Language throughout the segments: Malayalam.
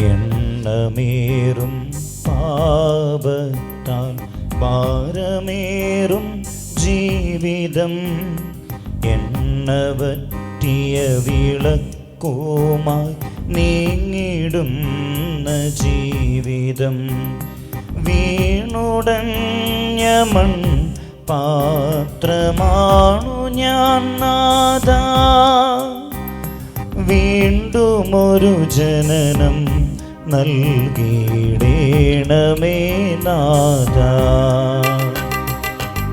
എണ്ണമേറും പാപത്താൽ ഭാരമേറും ജീവിതം. എണ്ണവറ്റിയ വിളക്കുമായി നീങ്ങിടുന്ന ജീവിതം. വീണുടഞ്ഞ മൺ പാത്രമാണു ഞാൻ നാദ വീണ്ടുമൊരു ജനനം നൽകിയിടേണമേ നാഥ.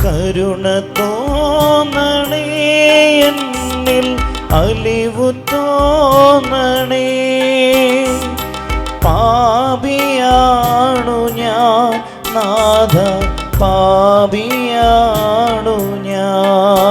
കരുണ തോന്നണേ എന്നിൽ അലിവു തോന്നണേ. പാപിയാണു ഞാൻ നാഥ പാപിയാണു ഞാൻ.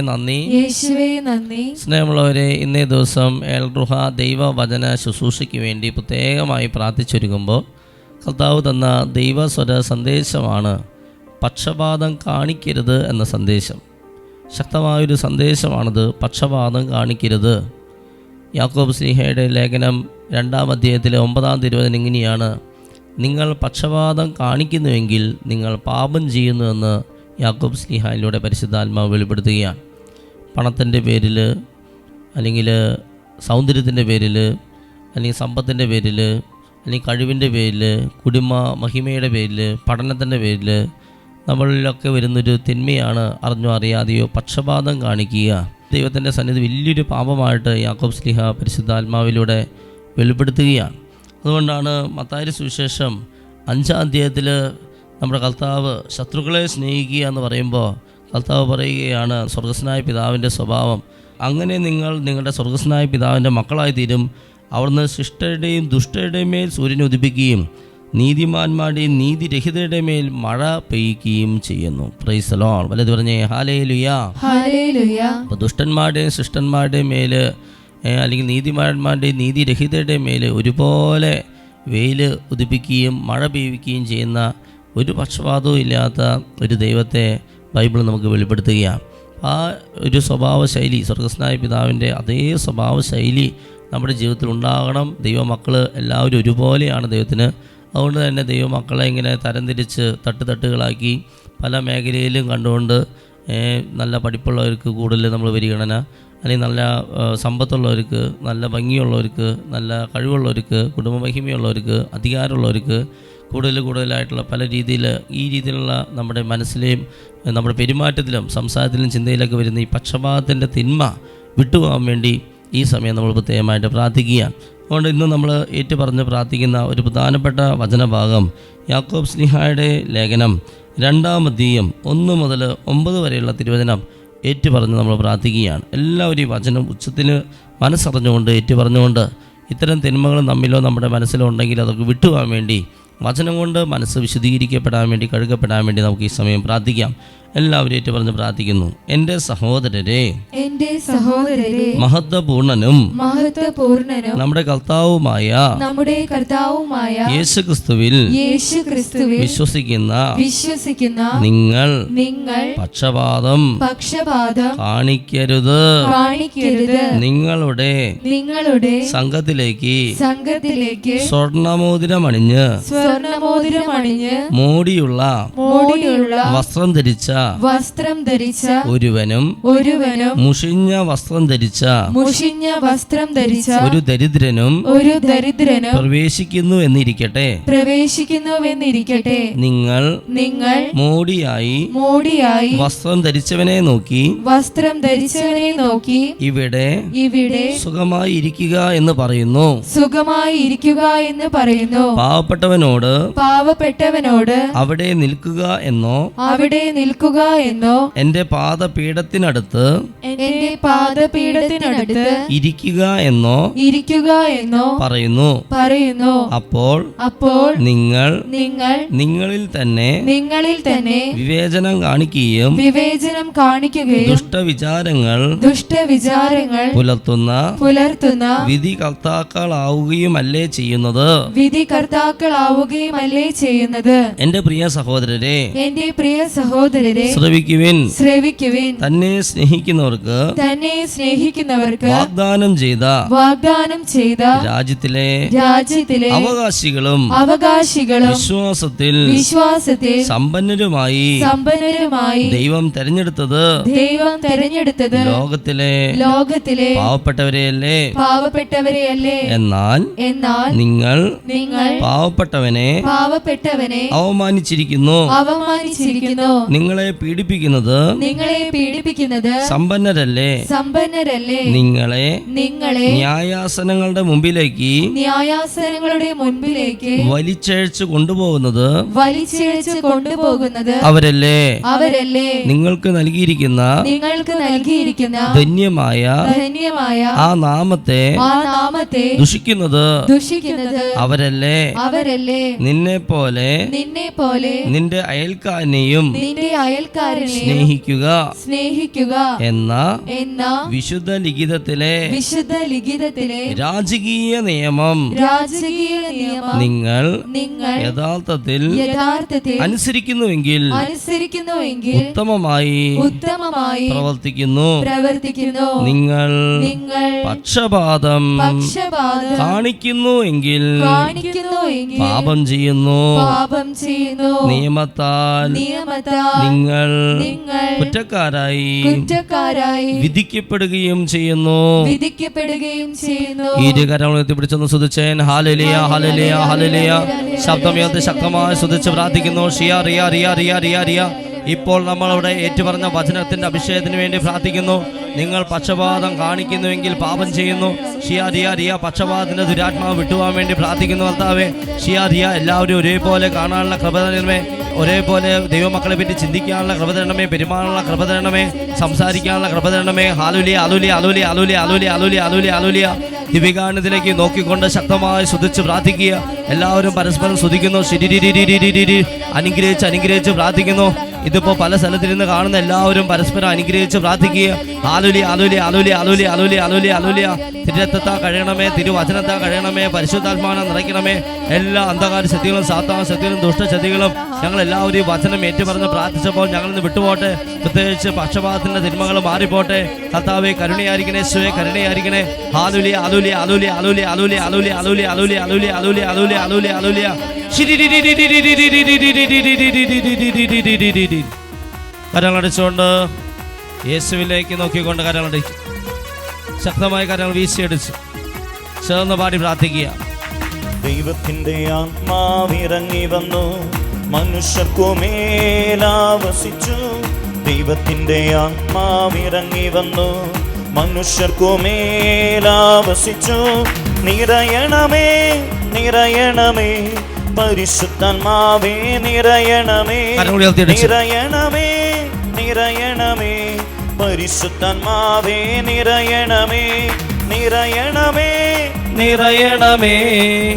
നന്ദി. സ്നേഹമുള്ളവരെ ഇന്നേ ദിവസം എൽറുഹ ദൈവവചന ശുശ്രൂഷയ്ക്ക് വേണ്ടി പ്രത്യേകമായി പ്രാർത്ഥിച്ചൊരുങ്ങുമ്പോൾ കർത്താവ് തന്ന ദൈവസ്വര സന്ദേശമാണ് പക്ഷപാതം കാണിക്കരുത് എന്ന സന്ദേശം. ശക്തമായൊരു സന്ദേശമാണത് പക്ഷപാതം കാണിക്കരുത്. യാക്കോബ് സ്നേഹയുടെ ലേഖനം രണ്ടാം അധ്യായത്തിലെ ഒമ്പതാം തിരുവചനം ഇങ്ങനെയാണ്. നിങ്ങൾ പക്ഷപാതം കാണിക്കുന്നുവെങ്കിൽ നിങ്ങൾ പാപം ചെയ്യുന്നുവെന്ന് യാക്കോബ് സ്നേഹയിലൂടെ പരിശുദ്ധാത്മാവ് വെളിപ്പെടുത്തുകയാണ്. പണത്തിന്റെ പേരിൽ അല്ലെങ്കിൽ സൗന്ദര്യത്തിന്റെ പേരിൽ അല്ലെങ്കിൽ സമ്പത്തിന്റെ പേരിൽ അല്ലെങ്കിൽ കഴിവിന്റെ പേരിൽ കുടുംബ മഹിമയുടെ പേരിൽ പഠനത്തിന്റെ പേരിൽ നമ്മളിലൊക്കെ വരുന്നൊരു തിന്മയാണ് അറിഞ്ഞോ അറിയാതെയോ പക്ഷപാതം കാണിക്കുക. ദൈവത്തിന്റെ സന്നിധി വലിയൊരു പാപമായിട്ട് യാക്കോബ് സ്ലിഹ പരിശുദ്ധാത്മാവിലൂടെ വെളിപ്പെടുത്തുകയാണ്. അതുകൊണ്ടാണ് മത്താരി സുവിശേഷം അഞ്ചാം അധ്യായത്തിൽ നമ്മുടെ കർത്താവ് ശത്രുക്കളെ സ്നേഹിക്കുക എന്ന് പറയുമ്പോൾ കർത്താവ് പറയുകയാണ് സ്വർഗസ്നായ പിതാവിന്റെ സ്വഭാവം അങ്ങനെ നിങ്ങൾ നിങ്ങളുടെ സ്വർഗസ്നായ പിതാവിന്റെ മക്കളായി തീരും അവിടുന്ന് ശിഷ്ടരുടെയും ദുഷ്ടരുടെയും മേൽ സൂര്യനെ ഉദിപ്പിക്കുകയും നീതിമാന്മാരുടെയും നീതിരഹിതരുടെ മേൽ മഴ പെയ്യുകയും ചെയ്യുന്നു. പ്രൈസലോൺ വലത് പറഞ്ഞേ ഹാലേ ലുയാ അപ്പോൾ ദുഷ്ടന്മാരുടെയും ശിഷ്ടന്മാരുടെയും മേൽ അല്ലെങ്കിൽ നീതിമാന്മാരുടെ നീതിരഹിതരുടെ മേൽ ഒരുപോലെ വെയിൽ ഉദിപ്പിക്കുകയും മഴ പെയ്യുകയും ചെയ്യുന്ന ഒരു പക്ഷപാതവും ഇല്ലാത്ത ഒരു ദൈവത്തെ ബൈബിൾ നമുക്ക് വെളിപ്പെടുത്തുകയാണ് ആ ഒരു സ്വഭാവ ശൈലി സ്വർഗസ്നായ പിതാവിന്റെ അതേ സ്വഭാവ ശൈലി നമ്മുടെ ജീവിതത്തിൽ ഉണ്ടാകണം. ദൈവമക്കൾ എല്ലാവരും ഒരുപോലെയാണ് ദൈവത്തിന് അതുകൊണ്ട് തന്നെ ദൈവമക്കളെ ഇങ്ങനെ തരംതിരിച്ച് തട്ടുതട്ടുകളാക്കി പല മേഖലയിലും കണ്ടുകൊണ്ട് നല്ല പഠിപ്പുള്ളവർക്ക് കൂടുതൽ നമ്മൾ പരിഗണന അല്ലെങ്കിൽ നല്ല സമ്പത്തുള്ളവർക്ക് നല്ല ഭംഗിയുള്ളവർക്ക് നല്ല കഴിവുള്ളവർക്ക് കുടുംബമഹിമയുള്ളവർക്ക് അധികാരമുള്ളവർക്ക് കൂടുതൽ കൂടുതലായിട്ടുള്ള പല രീതിയിൽ ഈ രീതിയിലുള്ള നമ്മുടെ മനസ്സിലെയും നമ്മുടെ പെരുമാറ്റത്തിലും സംസാരത്തിലും ചിന്തയിലൊക്കെ വരുന്ന ഈ പക്ഷപാതത്തിന്റെ തിന്മ വിട്ടുപോകാൻ വേണ്ടി ഈ സമയം നമ്മൾ പ്രത്യേകമായിട്ട് പ്രാർത്ഥിക്കുകയാണ്. അതുകൊണ്ട് ഇന്ന് നമ്മൾ ഏറ്റുപറഞ്ഞ് പ്രാർത്ഥിക്കുന്ന ഒരു പ്രധാനപ്പെട്ട വചനഭാഗം യാക്കോബ് സ്നിഹായുടെ ലേഖനം രണ്ടാം അധ്യയം ഒന്ന് മുതൽ ഒമ്പത് വരെയുള്ള തിരുവചനം ഏറ്റുപറഞ്ഞ് നമ്മൾ പ്രാർത്ഥിക്കുകയാണ്. എല്ലാവരും ഈ വചനം ഉച്ചത്തിന് മനസ്സറിഞ്ഞുകൊണ്ട് ഏറ്റുപറഞ്ഞുകൊണ്ട് ഇത്തരം തിന്മകൾ നമ്മിലോ നമ്മുടെ മനസ്സിലോ ഉണ്ടെങ്കിൽ അതൊക്കെ വിട്ടുപോകാൻ വേണ്ടി വചനം കൊണ്ട് മനസ്സ് വിശദീകരിക്കപ്പെടാൻ വേണ്ടി കഴുകപ്പെടാൻ വേണ്ടി നമുക്ക് ഈ സമയം പ്രാർത്ഥിക്കാം. എല്ലാവരും ഏറ്റു പറഞ്ഞ് പ്രാർത്ഥിക്കുന്നു. എന്റെ സഹോദരരെ എന്റെ സഹോദരരെ മഹത്വപൂർണനും മഹത്വപൂർണനും നമ്മുടെ കർത്താവുമായ നമ്മുടെ കർത്താവുമായ യേശുക്രിസ്തുവിൽ യേശു ക്രിസ്തുവിൽ വിശ്വസിക്കുന്ന വിശ്വസിക്കുന്ന നിങ്ങൾ നിങ്ങൾ പക്ഷപാതം പക്ഷപാതം കാണിക്കരുത്. കാണിക്കരുത്. നിങ്ങളുടെ നിങ്ങളുടെ സംഘത്തിലേക്ക് സംഘത്തിലേക്ക് സ്വർണമോതിരമണിഞ്ഞ് സ്വർണമോതിരം അണിഞ്ഞ് മോടിയുള്ള മോടിയുള്ള വസ്ത്രം ധരിച്ച വസ്ത്രം ധരിച്ച ഒരുവനും ഒരുവനും മുഷിഞ്ഞ വസ്ത്രം ധരിച്ച മുഷിഞ്ഞ വസ്ത്രം ധരിച്ച ഒരു ദരിദ്രനും ഒരു ദരിദ്രനും പ്രവേശിക്കുന്നു എന്നിരിക്കട്ടെ. പ്രവേശിക്കുന്നു എന്നിരിക്കട്ടെ നിങ്ങൾ നിങ്ങൾ മോടിയായി മോടിയായി വസ്ത്രം ധരിച്ചവനെ നോക്കി. വസ്ത്രം ധരിച്ചവനെ നോക്കി. ഇവിടെ ഇവിടെ സുഖമായി ഇരിക്കുക എന്ന് പറയുന്നു. സുഖമായി ഇരിക്കുക എന്ന് പറയുന്നു. പാവപ്പെട്ടവനോട് പാവപ്പെട്ടവനോട് അവിടെ നിൽക്കുക എന്നോ അവിടെ നിൽക്കുക എന്നോ എന്റെ പാദപീഠത്തിനടുത്ത് എന്റെ പാദപീഠത്തിനടുത്ത് ഇരിക്കുക എന്നോ ഇരിക്കുക എന്നോ പറയുന്നു. പറയുന്നു. അപ്പോൾ അപ്പോൾ നിങ്ങൾ നിങ്ങൾ നിങ്ങളിൽ തന്നെ നിങ്ങളിൽ തന്നെ വിവേചനം കാണിക്കുകയും വിവേചനം കാണിക്കുകയും ദുഷ്ടവിചാരങ്ങൾ ദുഷ്ടവിചാരങ്ങൾ പുലർത്തുന്ന പുലർത്തുന്ന വിധി കർത്താക്കളാവുകയുമല്ലേ ചെയ്യുന്നത്? വിധി കർത്താക്കളാവുകയുമല്ലേ ചെയ്യുന്നത്? എന്റെ പ്രിയ സഹോദരരെ എന്റെ പ്രിയ ശ്രവിക്കുവിൻ ശ്രവിക്കുവിൻ. തന്നെ സ്നേഹിക്കുന്നവർക്ക് തന്നെ സ്നേഹിക്കുന്നവർക്ക് വാഗ്ദാനം ചെയ്ത വാഗ്ദാനം ചെയ്ത രാജ്യത്തിലെ രാജ്യത്തിലെ അവകാശികളും അവകാശികളും വിശ്വാസത്തിൽ വിശ്വാസത്തിൽ സമ്പന്നരുമായി സമ്പന്നരുമായി ദൈവം തെരഞ്ഞെടുത്തത് ദൈവം തെരഞ്ഞെടുത്തത് ലോകത്തിലെ ലോകത്തിലെ പാവപ്പെട്ടവരെയല്ലേ? പാവപ്പെട്ടവരെയല്ലേ? എന്നാൽ എന്നാൽ നിങ്ങൾ നിങ്ങൾ പാവപ്പെട്ടവനെ പാവപ്പെട്ടവനെ അവമാനിച്ചിരിക്കുന്നു. അവമാനിച്ചിരിക്കുന്നു. നിങ്ങളെ പീഡിപ്പിക്കുന്നത് നിങ്ങളെ പീഡിപ്പിക്കുന്നത് സമ്പന്നരല്ലേ? സമ്പന്നരല്ലേ? നിങ്ങളെ നിങ്ങളെ ന്യായാസനങ്ങളുടെ മുമ്പിലേക്ക് ന്യായാസനങ്ങളുടെ മുൻപിലേക്ക് വലിച്ചഴച്ചു കൊണ്ടുപോകുന്നത് വലിച്ചിഴച്ച് കൊണ്ടുപോകുന്നത് അവരല്ലേ? അവരല്ലേ? നിങ്ങൾക്ക് നൽകിയിരിക്കുന്ന നിങ്ങൾക്ക് നൽകിയിരിക്കുന്ന ധന്യമായ ധന്യമായ ആ നാമത്തെ ആ നാമത്തെ ദുഷിക്കുന്നത് ദുഷിക്കുന്നത് അവരല്ലേ? അവരല്ലേ? നിന്നെ പോലെ നിന്നെ പോലെ നിന്റെ അയൽക്കാരനെയും നിന്റെ അയൽക്കാരനെ സ്നേഹിക്കുക സ്നേഹിക്കുക എന്ന എന്ന വിശുദ്ധ ലിഖിതത്തിലെ വിശുദ്ധ ലിഖിതത്തിലെ രാജകീയ നിയമം രാജകീയ നിയമം നിങ്ങൾ നിങ്ങൾ യഥാർത്ഥത്തിൽ യഥാർത്ഥത്തിൽ അനുസരിക്കുന്നുവെങ്കിൽ അനുസരിക്കുന്നുവെങ്കിൽ ഉത്തമമായി ഉത്തമമായി പ്രവർത്തിക്കുന്നു. പ്രവർത്തിക്കുന്നു. നിങ്ങൾ നിങ്ങൾ പക്ഷപാതം പക്ഷപാതം കാണിക്കുന്നു എങ്കിൽ കാണിക്കുന്നു എങ്കിൽ പാപം ചെയ്യുന്നു. പാപം ചെയ്യുന്നു. നിയമത്താൽ നിയമത്താൽ നിങ്ങൾ നിങ്ങൾ കുറ്റക്കാരായി കുറ്റക്കാരായി വിധിക്കപ്പെടുകയും ചെയ്യുന്നു. വിധിക്കപ്പെടുകയും ചെയ്യുന്നു. ഇരുകരം ഉയർത്തിപ്പിടിച്ചൊന്ന് സുതിച്ചേൻ ഹാലലിയ ഹാലലിയ ഹാലലിയ ശബ്ദമുയർത്തി ശക്തമായി പ്രാർത്ഥിക്കുന്നു. ഷിയ റിയ റിയ റിയ റിയ റിയ. ഇപ്പോൾ നമ്മൾ അവിടെ ഏറ്റുപറഞ്ഞ വചനത്തിന്റെ അഭിഷേകത്തിന് വേണ്ടി പ്രാർത്ഥിക്കുന്നു. നിങ്ങൾ പക്ഷപാതം കാണിക്കുന്നുവെങ്കിൽ പാപം ചെയ്യുന്നു. ഷിയ റിയ റിയ പക്ഷപാതത്തിന്റെ ദുരാത്മാവ് വിട്ടുപോകാൻ വേണ്ടി പ്രാർത്ഥിക്കുന്നു ഭർത്താവേ ഷിയ റിയ എല്ലാവരും ഒരേപോലെ കാണാനുള്ള കൃപതരണമേ ഒരേപോലെ ദൈവമക്കളെ പറ്റി ചിന്തിക്കാനുള്ള കൃപതരണമേ പെരുമാറാനുള്ള കൃപതരണമേ സംസാരിക്കാനുള്ള കൃപതരണമേ ഹാലുലി അലുലി അലുലി അലുലി അലുലി അലുലി അലുലി അലുലിയ ദിവികാനത്തിലേക്ക് നോക്കിക്കൊണ്ട് ശക്തമായി ശുദ്ധിച്ച് പ്രാർത്ഥിക്കുക. എല്ലാവരും പരസ്പരം ശുദ്ധിക്കുന്നു അനുഗ്രഹിച്ച് അനുഗ്രഹിച്ച് പ്രാർത്ഥിക്കുന്നു. ഇതിപ്പോ പല സ്ഥലത്തിരുന്ന് കാണുന്ന എല്ലാവരും പരസ്പരം അനുഗ്രഹിച്ച് പ്രാർത്ഥിക്കുക ആലുലി ആലുലി ആലുലി ആലുലി ആലുലി ആലുലി ആലുലിയ തിരുരത്തത്താ കഴിയണമേ തിരുവചനത്താ കഴിയണമേ പരിശുദ്ധാത്മാനം നിറയ്ക്കണമേ എല്ലാ അന്ധകാര ശക്തികളും സാത്താ ശക്തികളും ദുഷ്ടശക്തികളും ഞങ്ങൾ എല്ലാവരും ഈ വചനം ഏറ്റുപറഞ്ഞ് പ്രാർത്ഥിച്ചപ്പോൾ ഞങ്ങൾ ഇന്ന് വിട്ടുപോട്ടെ പ്രത്യേകിച്ച് പക്ഷപാതത്തിന്റെ തിന്മകൾ മാറിപ്പോട്ടെ കർത്താവെ കരുണയായിരിക്കണേ സ്വയെ കരുണയായിരിക്കണേ ആലുലി ആലുലി ആലുലി ആലുലി ആലുലി ആലുലി ആലുലി ആലുലി ആലുലി ആലുലി ആലുലി ആലുലി ആലുലിയ കരങ്ങളടിച്ചുകൊണ്ട് യേശുവിലേക്ക് നോക്കിക്കൊണ്ട് കരങ്ങളടിച്ചു ശക്തമായ കരങ്ങൾ വീശിയടിച്ചു ചേർന്ന് പാടി പ്രാർത്ഥിക്കുക. ദൈവത്തിന്റെ ആത്മാവിറങ്ങി വന്നു. മനുഷ്യർക്കുമേലാവസിച്ചു. ദൈവത്തിന്റെ ആത്മാവിറങ്ങി വന്നു. മനുഷ്യർക്കുമേലാവസിച്ചു. നിറയണമേ നിറയണമേ. പരിശുദ്ധന്മാവേ നിറയണമേ. നിറയണമേ നിറയണമേ. പരിശുദ്ധന്മാവേ നിറയണമേ നിറയണമേ. നിറയണമേ.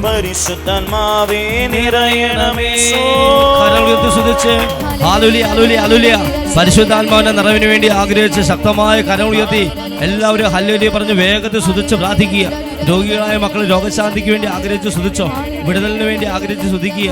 പരിശുദ്ധന്മാവേ നിറയണമേ. ആലുലി സ്തുതിച്ച്. അലുലി അലുലിയ പരിശുദ്ധാത്മാവിന്റെ നിറവിന് വേണ്ടി ആഗ്രഹിച്ച് ശക്തമായ കരം ഉയർത്തി എല്ലാവരും ഹല്ലുലി പറഞ്ഞ് വേഗത്തിൽ സുതിച്ച് പ്രാർത്ഥിക്കുക. രോഗികളായ മക്കൾ രോഗശാന്തിക്ക് വേണ്ടി ആഗ്രഹിച്ച് ശ്രദ്ധിച്ചോ? വിടുതലിന് വേണ്ടി ആഗ്രഹിച്ച് ശ്രദ്ധിക്കുക.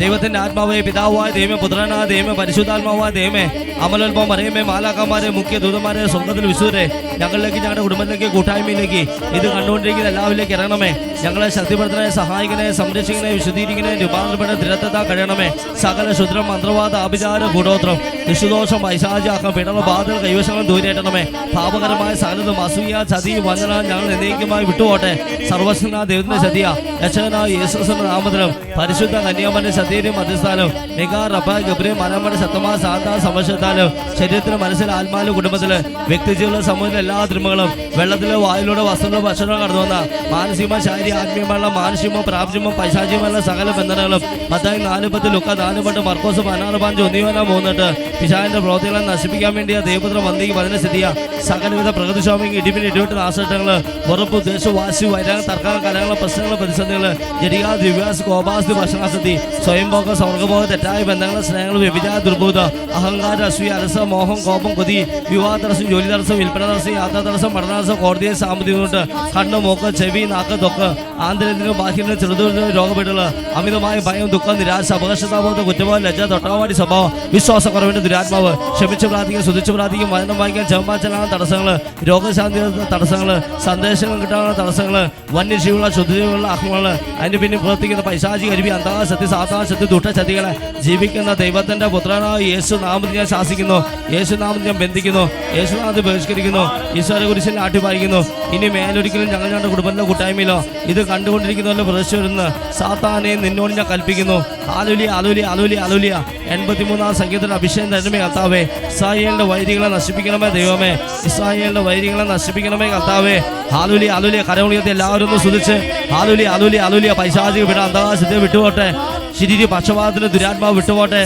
ദൈവത്തിന്റെ ആത്മാവേ പിതാവായ ദൈവമേ പുത്രനായ ദൈവമേ പരിശുദ്ധാത്മാവായ ദൈവമേ അമലോത്ഭവം മറിയമേ മാലാക്കന്മാരെ മുഖ്യ ദൂതന്മാരെ സ്വർഗത്തിൽ വിശുദ്ധരെ ഞങ്ങളിലേക്ക് ഞങ്ങളുടെ കുടുംബത്തിലേക്ക് കൂട്ടായ്മയിലേക്ക് ഇത് കണ്ടുകൊണ്ടിരിക്കുന്ന എല്ലാവരിലേക്ക് ഇറങ്ങണമേ. ഞങ്ങളെ ശക്തിപ്പെടുത്തണേ സഹായിക്കണേ സംരക്ഷിക്കണേ വിശുദ്ധീകരിക്കണേ രൂപാന്തരപ്പെട്ട ദൃഢത കഴിയണമേ സകല ശുദ്രം മന്ത്രവാദ അഭിചാര ഗുണോത്രം വിശുദോഷം വൈശാചാക്കം പിടള ബാധകൾ കൈവശങ്ങൾ ദൂരേറ്റണമേ പാപകരമായ സകലതും അസൂയ ചതി വഞ്ചന ഞങ്ങൾ എന്നേക്കുമായി വിട്ടുപോട്ടെ സർവസ്വന ദൈവത്തിന്റെ ചതിയ. രക്ഷകനായ യേശുസിന്റെ നാമത്തിലും പരിശുദ്ധ കന്യാമന്റെ കസേരയും മധ്യസ്ഥാനവും മെഗാ റബ ഗബ്രി മനമ്മയുടെ സത്തമാ സാന്ത സമശത്താലും ശരീരത്തിന് മനസ്സിൽ ആത്മാവിലും കുടുംബത്തിൽ വ്യക്തിജീവിത സമൂഹത്തിലെ എല്ലാ തിരുമകളും വെള്ളത്തിലെ വായിലൂടെ വസ്ത്രങ്ങളോ ഭക്ഷണമോ കടന്നു വന്ന മാനസികമോ ശാരീരിക ആത്മീയമുള്ള മാനുഷികമോ പ്രാപ്തിമോ പൈശാചികമുള്ള സകല ബന്ധനങ്ങളും പത്തായി നാലുപത്ത് ലുക്ക നാലുപത്ത് മർക്കോസ് പതിനാറ് പഞ്ച് ഒന്നിവന മൂന്നിട്ട് പിശാവിന്റെ പ്രവർത്തികളെ നശിപ്പിക്കാൻ വേണ്ടിയ ദൈവപുത്രം വന്ദിക്ക് പതിനെ സ്ഥിതിയ. സകലവിധ പ്രകൃതിസ്വാമിക്ക് ഇടിപിന് ഇടിവിട്ട് നാശട്ടങ്ങൾ ഉറപ്പ് ദേശ വാശി വൈരാഗ തർക്ക കലകൾ പ്രശ്നങ്ങൾ പ്രതിസന്ധികൾ ജടികാ ദിവ്യാസ് കോപാസ്തി ഭക്ഷണാസക്തി സ്വയംഭോഗ സ്വർഗഭോഗ തെറ്റായ ബന്ധങ്ങളും സ്നേഹങ്ങൾ വ്യഭിചാര ദുർബോധ അഹങ്കാര അസൂയ അലസം മോഹം കോപം കൊതി വിവാഹ തടസ്സം ജോലി തടസ്സം വിൽപ്പന തടസ്സം യാത്രാ തടസ്സം പഠന തടസ്സം കോടതിയെ സാമ്പത്തിക കൊണ്ട് കണ്ണ് മൂക്ക് ചെവി നാക്ക് തൊക്ക് ആന്തരികത്തിനും ബാഹ്യത്തിനും ചെറുതും രോഗപ്പെട്ടുള്ള അമിതമായ ഭയം ദുഃഖം നിരാശ അപകർഷതാബോധം കുറ്റബോധം ലജ്ജ തൊട്ടാവാടി സ്വഭാവം വിശ്വാസക്കുറവിന്റെ ദുരാത്മാവ് ക്ഷമിച്ച് പ്രാർത്ഥിക്കും സുതിച്ച് പ്രാർത്ഥിക്കും വചനം വായിക്കാൻ ചെമ്പാച്ചലാണ് തടസ്സങ്ങൾ രോഗശാന്തി തടസ്സങ്ങൾ സന്ദേശങ്ങൾ കിട്ടാനുള്ള തടസ്സങ്ങൾ വന്യജീവികളുള്ള ശുദ്ധിയുള്ള അഹ്മങ്ങൾ അതിന് പിന്നെ പ്രവർത്തിക്കുന്ന പൈശാചി അരുവി അന്താ സത്യ സാധാ സത്യ ദുഷ്ടചതികളെ ജീവിക്കുന്ന ദൈവത്തിന്റെ പുത്രനായ യേശു നാമത്തിൽ ഞാൻ ശാസിക്കുന്നു. യേശു നാമത്തിൽ ഞാൻ ബന്ധിക്കുന്നു. യേശു നാമത്തിൽ ബഹിഷ്കരിക്കുന്നു. ഈശ്വര കുരിശിൽ ആട്ടിപ്പായിക്കുന്നു. ഇനി മേലൊരിക്കലും ഞങ്ങൾ ഞങ്ങളുടെ കുടുംബത്തിലെ കൂട്ടായ്മയിലോ ഇത് കണ്ടുകൊണ്ടിരിക്കുന്നവരുടെ പ്രദർശിച്ചിരുന്ന് സാത്താനെ നിന്നോട് ഞാൻ കൽപ്പിക്കുന്നു. ആലുലി ആലുലി ആലുലി ആലുലിയ എൺപത്തിമൂന്നാം സംഗീതത്തിന്റെ അഭിഷേകം തരണമേ കർത്താവേ. ഇസ്രായേലിന്റെ വൈരികളെ നശിപ്പിക്കണമേ ദൈവമേ. ഇസ്രായേലിന്റെ വൈരികളെ നശിപ്പിക്കണമേ കർത്താവേ. ആലുലി ആലുലിയ കരമുളിയത്തെ എല്ലാവരും ഒന്ന് സുധിച്ച് ആലുലി ആലുലി ആലുലിയ പൈശാചിക വിട അന്ധകാശത്തെ വിട്ടുപോട്ടെ. ശിരിരി പക്ഷപാതത്തിന് ദുരാത്മാവ് വിട്ടുപോട്ടെ.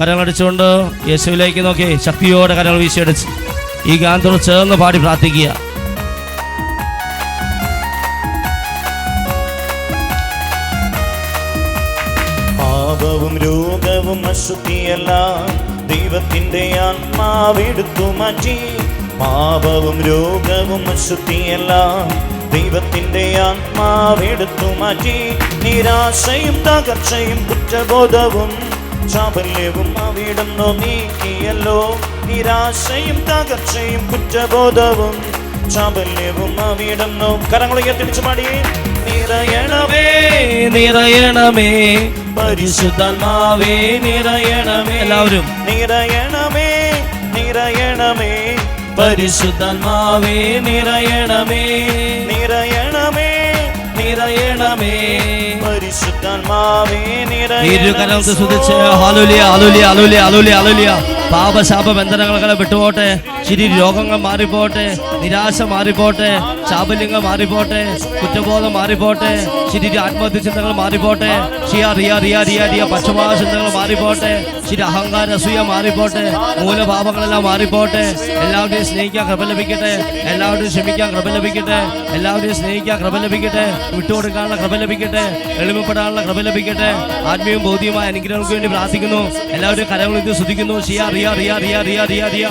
കരങ്ങളടിച്ചുകൊണ്ട് യേശുവിലേക്ക് നോക്കി. ശക്തിയോടെ കരൾ വീശിയടിച്ച് ഈ ഗാന്ധോട് ചേർന്ന് പാടി പ്രാർത്ഥിക്കുക. പാപവും രോഗവും അശുദ്ധിയെല്ലാം ദൈവത്തിന്റെ ആത്മാവെടുത്തു മാറ്റി. പാപവും രോഗവും അശുദ്ധിയല്ല ദൈവത്തിന്റെ ആത്മാവെടുത്തു മാറ്റി. നിരാശയും തകർച്ചയും കുറ്റബോധവും ചാപല്യവും അവിടുന്നു നീക്കിയല്ലോ. നിരാശയും തകർച്ചയും കുറ്റബോധവും ചാപല്യവും അവിടുന്നു കരങ്ങൾ ഉയർത്തിടിച്ചു പാടി. നിറയണമേ നിറയണമേ. പരിശുദ്ധമാവേ നിറയണമേ. എല്ലാവരും. നിറയണമേ നിറയണമേ. പരിശുദ്ധന്മാവേ നിറയണമേ. നിറയണമേ നിറയണമേ. പരിശുദ്ധന്മാവേ നിറയ ഹാലുലിയ ഹാലുലിയ ഹാലുലിയ ഹാലുലിയ പാപശാപ ബന്ധനങ്ങളെ വിട്ടുപോട്ടെ. ചിരി രോഗങ്ങൾ മാറിപ്പോട്ടെ നിരാശ മാറിപ്പോട്ടെ ചാബല്യങ്ങൾ മാറിപ്പോട്ടെ കുറ്റബോധം മാറിപ്പോട്ടെ ചിരി ആത്മഹത്യ ചിന്തകൾ മാറിപ്പോട്ടെ ഷിയ റിയ റിയ റിയ ചിന്തകൾ മാറിപ്പോട്ടെ ചിരി അഹങ്കാര അസൂയ മാറിപ്പോട്ടെ മൂലഭാവങ്ങളെല്ലാം മാറിപ്പോട്ടെ എല്ലാവരുടെയും സ്നേഹിക്കാൻ കൃപ ലഭിക്കട്ടെ എല്ലാവരുടെയും ക്ഷമിക്കാൻ കൃപ ലഭിക്കട്ടെ എല്ലാവരുടെയും സ്നേഹിക്കാൻ കൃപ ലഭിക്കട്ടെ വിട്ടുകൊടുക്കാനുള്ള കൃപ ലഭിക്കട്ടെ എളിമപ്പെടാനുള്ള കൃപ ലഭിക്കട്ടെ ആത്മീയവും ബോധ്യവുമായ അനുഗ്രഹങ്ങൾക്ക് വേണ്ടി പ്രാർത്ഥിക്കുന്നു എല്ലാവരുടെയും കരങ്ങൾ ഇത് ശ്രദ്ധിക്കുന്നു ഷിയ റിയ റിയ റിയ റിയ റിയ റിയ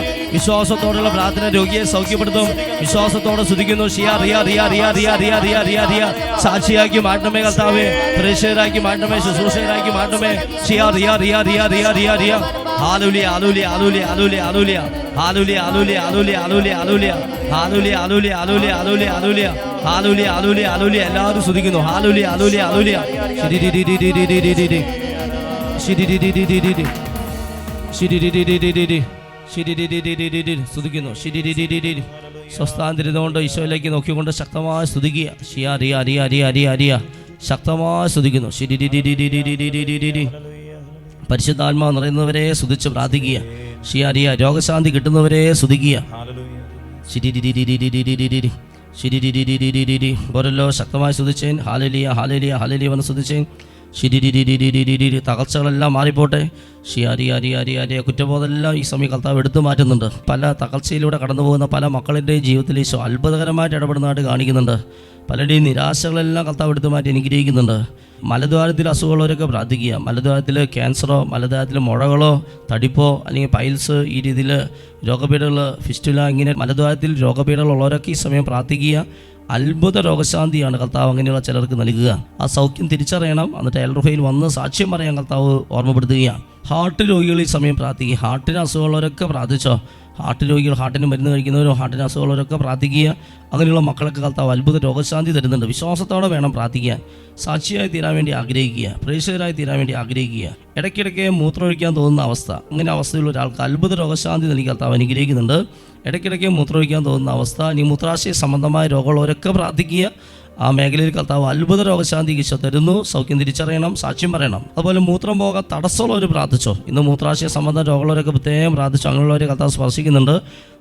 വിശ്വാസത്തോടുള്ള പ്രാർത്ഥന രോഗിയെ സൗഖ്യപ്പെടുത്തും വിശ്വാസത്തോടെ സ്തുതിക്കുന്നു ഷിയ റിയ റിയ റിയ റിയ റിയ റിയ റിയ റിയ സാക്ഷിയാക്കി മാറ്റമേ കർത്താവേ പ്രേക്ഷകരാക്കി മാറ്റമേ ശുശ്രൂഷകരാക്കി മാറ്റമേ ഷിയ റിയ റിയ റിയ റിയ റിയ റിയ ആലുലിയ ആലുലിയ ആലുലിയ ആലുലിയ ആലുലിയ ആലുലിയ ആലുലിയ ആലുലിയ ആലുലിയ ആലുലിയ ആലുലിയ ആലുലിയ ആലുലിയ ആലുലിയ ഹാലുലിയ ആലുലിയ ആലുലിയ എല്ലാവരും സ്തുതിക്കുന്നു ഹാലുലിയ ആലുലിയ ആലുലിയ ശരി രി രി ശരി ശരി സ്തുതിക്കുന്നു. സ്വസ്ഥാന്തരിതുകൊണ്ട് ഈശോയിലേക്ക് നോക്കിക്കൊണ്ട് ശക്തമായി സ്തുതിക്കുക. ഷിയ റിയ അരിയ അരിയ അരിയ അരിയ ശക്തമായി സ്തുതിക്കുന്നു. പരിശുദ്ധാത്മാവ് നിറയുന്നവരെ സ്തുതിച്ച് പ്രാർത്ഥിക്കുക. ഷിയ അരിയ രോഗശാന്തി കിട്ടുന്നവരെ സ്തുതിക്കുക. ശരി രി രി രി രി രി രി രി രി രി ശരി രി രി രി രി രി രി രി ഓരല്ലോ ശക്തമായി സ്തുതിച്ചേൻ. ഹാലലിയ ഹാലലിയ ഹാലലിയ വന്ന് സ്തുതിച്ചേൻ. ശിരിരിരിരിരിരിരി തകർച്ചകളെല്ലാം മാറിപ്പോട്ടെ. ഷി അരി അരി അരി അരി കുറ്റബോധമെല്ലാം ഈ സമയം കർത്താവ് എടുത്തു മാറ്റുന്നുണ്ട്. പല തകർച്ചയിലൂടെ കടന്നു പോകുന്ന പല മക്കളുടെയും ജീവിതത്തിൽ ഈശോ അത്ഭുതകരമായിട്ട് ഇടപെടുന്നതായിട്ട് കാണിക്കുന്നുണ്ട്. പലരുടെയും നിരാശകളെല്ലാം കർത്താവ് എടുത്തു മാറ്റി അനുഗ്രഹിക്കുന്നുണ്ട്. മലദ്വാരത്തിൽ അസുഖമുള്ളവരൊക്കെ പ്രാർത്ഥിക്കുക. മലദ്വാരത്തിൽ ക്യാൻസറോ മലദ്വാരത്തിൽ മുഴകളോ തടിപ്പോ അല്ലെങ്കിൽ പൈൽസ് ഈ രീതിയിൽ രോഗപീഠകൾ ഫിസ്റ്റുല ഇങ്ങനെ മലദ്വാരത്തിൽ രോഗപീഠകളുള്ളവരൊക്കെ ഈ സമയം പ്രാർത്ഥിക്കുക. അത്ഭുത രോഗശാന്തിയാണ് കർത്താവ് അങ്ങനെയുള്ള ചിലർക്ക് നൽകുക. ആ സൗഖ്യം തിരിച്ചറിയണം. എന്നിട്ട് എൽറുഫയിൽ വന്ന് സാക്ഷ്യം പറയാൻ കർത്താവ് ഓർമ്മപ്പെടുത്തുകയാണ്. ഹാർട്ട് രോഗികൾ ഈ സമയം പ്രാർത്ഥിക്കുക. ഹാർട്ടിന് അസുഖമുള്ളവരൊക്കെ പ്രാർത്ഥിച്ചോ? ഹാർട്ട് രോഗികൾ ഹാർട്ടിന് മരുന്ന് കഴിക്കുന്നവരോ ഹാർട്ടിന് അസുഖമുള്ളവരൊക്കെ പ്രാർത്ഥിക്കുക. അങ്ങനെയുള്ള മക്കളൊക്കെ കർത്താവ് അത്ഭുത രോഗശാന്തി തരുന്നുണ്ട്. വിശ്വാസത്തോടെ വേണം പ്രാർത്ഥിക്കാൻ സാക്ഷിയായി തീരാൻ വേണ്ടി ആഗ്രഹിക്കുക. പ്രേക്ഷകരായി തീരാൻ വേണ്ടി ആഗ്രഹിക്കുക. ഇടയ്ക്കിടയ്ക്ക് മൂത്രമൊഴിക്കാൻ തോന്നുന്ന അവസ്ഥ. അങ്ങനെ അവസ്ഥയിൽ ഒരാൾക്ക് അത്ഭുത രോഗശാന്തി നൽകി കർത്താവ് അനുഗ്രഹിക്കുന്നുണ്ട്. ഇടയ്ക്കിടയ്ക്ക് മൂത്രമൊഴിക്കാൻ തോന്നുന്ന അവസ്ഥ. ഇനി മൂത്രാശയ സംബന്ധമായ രോഗമുള്ളവരൊക്കെ പ്രാർത്ഥിക്കുക. ആ മേഖലയിൽ കർത്താവ് അത്ഭുത രോഗശാന്തി തരുന്നു. സൗഖ്യം തിരിച്ചറിയണം സാക്ഷ്യം പറയണം. അതുപോലെ മൂത്രം പോകാൻ തടസ്സമുള്ളവർ പ്രാർത്ഥിച്ചോ. ഇന്ന് മൂത്രാശയ സംബന്ധ രോഗമുള്ളവരൊക്കെ പ്രത്യേകം പ്രാർത്ഥിച്ചോ. അങ്ങനെയുള്ളവരെ കർത്താവ് സ്പർശിക്കുന്നുണ്ട്.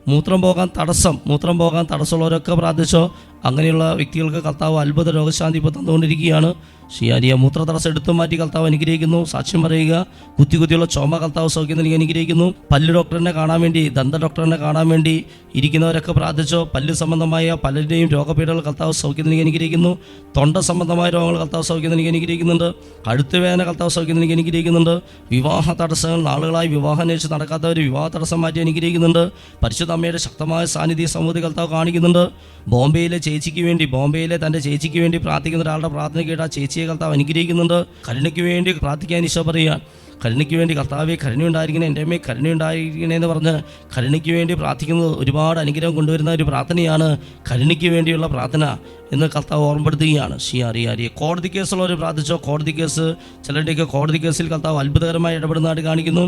മൂത്രം പോകാൻ തടസ്സം മൂത്രം പോകാൻ തടസ്സമുള്ളവരൊക്കെ പ്രാർത്ഥിച്ചോ. അങ്ങനെയുള്ള വ്യക്തികൾക്ക് കർത്താവ് അത്ഭുത രോഗശാന്തി ഇപ്പോൾ തന്നുകൊണ്ടിരിക്കുകയാണ്. ഷിയാരിയ മൂത്ര തടസ്സം എടുത്തു മാറ്റി കർത്താവ് അനുഗ്രഹിക്കുന്നു. സാക്ഷ്യം പറയുക കുത്തി കുത്തിയുള്ള ചുമ കർത്താവ് സൗഖ്യം നൽകി അനുഗ്രഹിക്കുന്നു. പല്ല് ഡോക്ടറിനെ കാണാൻ വേണ്ടി ദന്ത ഡോക്ടറിനെ കാണാൻ വേണ്ടി ഇരിക്കുന്നവരൊക്കെ പ്രാർത്ഥിച്ചോ പല്ല് സംബന്ധമായ പലരുടെയും രോഗപീഠകൾ കർത്താവ് സൗഖ്യം നൽകി അനുഗ്രഹിക്കുന്നു. തൊണ്ട സംബന്ധമായ രോഗങ്ങൾ കർത്താവ് സൗഖ്യം നൽകി അനുഗ്രഹിക്കുന്നുണ്ട്. കഴുത്ത് വേദന കർത്താവ് സൗഖ്യം നൽകി അനുഗ്രഹിക്കുന്നുണ്ട്. വിവാഹ തടസ്സങ്ങൾ നാളുകളായി വിവാഹം അന്വേഷിച്ച് നടക്കാത്തവർ വിവാഹ തടസ്സം മാറ്റി അനുഗ്രഹിക്കുന്നുണ്ട്. പരിശുദ്ധ അമ്മയുടെ ശക്തമായ സാന്നിധ്യ സമൂഹത്തിൽ കർത്താവ് കാണിക്കുന്നുണ്ട്. ബോംബെയിലെ ചേച്ചിക്ക് വേണ്ടി ബോംബെയിലെ തന്റെ ചേച്ചിക്ക് വേണ്ടി പ്രാർത്ഥിക്കുന്ന ഒരാളുടെ പ്രാർത്ഥന കേട്ട് ആ ചേച്ചിയെ കർത്താവ് അനുഗ്രഹിക്കുന്നുണ്ട്. കരുണയ്ക്ക് വേണ്ടി പ്രാർത്ഥിക്കാൻ ഈശോ പറയുക കരുണയ്ക്ക് വേണ്ടി കർത്താവെ കരുണയുണ്ടായിരിക്കണേ എന്റെ അമ്മയെ കരുണയുണ്ടായിരിക്കണേ എന്ന് പറഞ്ഞ് കരുണയ്ക്ക് വേണ്ടി പ്രാർത്ഥിക്കുന്നത് ഒരുപാട് അനുഗ്രഹം കൊണ്ടുവരുന്ന ഒരു പ്രാർത്ഥനയാണ് കരുണയ്ക്ക് വേണ്ടിയുള്ള പ്രാർത്ഥന എന്ന് കർത്താവ് ഓർമ്മപ്പെടുത്തുകയാണ്. ഷി അറിയാരിയെ കോടതി കേസുള്ളവർ പ്രാർത്ഥിച്ചോ? കോടതി കേസ് ചിലരുടെയൊക്കെ കോടതി കേസിൽ കർത്താവ് അത്ഭുതകരമായി ഇടപെടുന്നതായിട്ട് കാണിക്കുന്നു.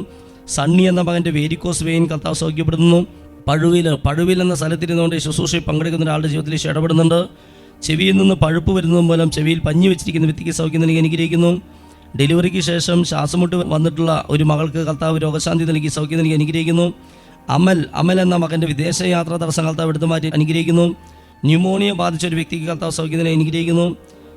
സണ്ണി എന്ന മകന്റെ വേരിക്കോസ് വെയിൻ കർത്താവ് സൗഖ്യപ്പെടുന്നു പഴുവിൽ പഴുവിൽ എന്ന സ്ഥലത്തിരുന്നുകൊണ്ട് ശുശ്രൂഷയിൽ പങ്കെടുക്കുന്ന ഒരാളുടെ ജീവിതത്തിൽ ഈശോ ഇടപെടുന്നുണ്ട്. ചെവിയിൽ നിന്ന് പഴുപ്പ് വരുന്നത് മൂലം ചെവിയിൽ പഞ്ഞി വെച്ചിരിക്കുന്ന വ്യക്തിക്ക് സൗഖ്യം നൽകി അനുഗ്രഹിക്കുന്നു. ഡെലിവറിക്ക് ശേഷം ശ്വാസമുട്ട് വന്നിട്ടുള്ള ഒരു മകൾക്ക് കർത്താവ് രോഗശാന്തി നൽകി സൗഖ്യം നൽകി അനുഗ്രഹിക്കുന്നു. അമൽ അമൽ എന്ന മകന്റെ വിദേശയാത്ര തടസ്സം കർത്താവ് എടുത്തു മാറ്റി അനുഗ്രഹിക്കുന്നു. ന്യൂമോണിയ ബാധിച്ച ഒരു വ്യക്തിക്ക് കർത്താവ് സൗഖ്യം നൽകി അനുഗ്രഹിക്കുന്നു.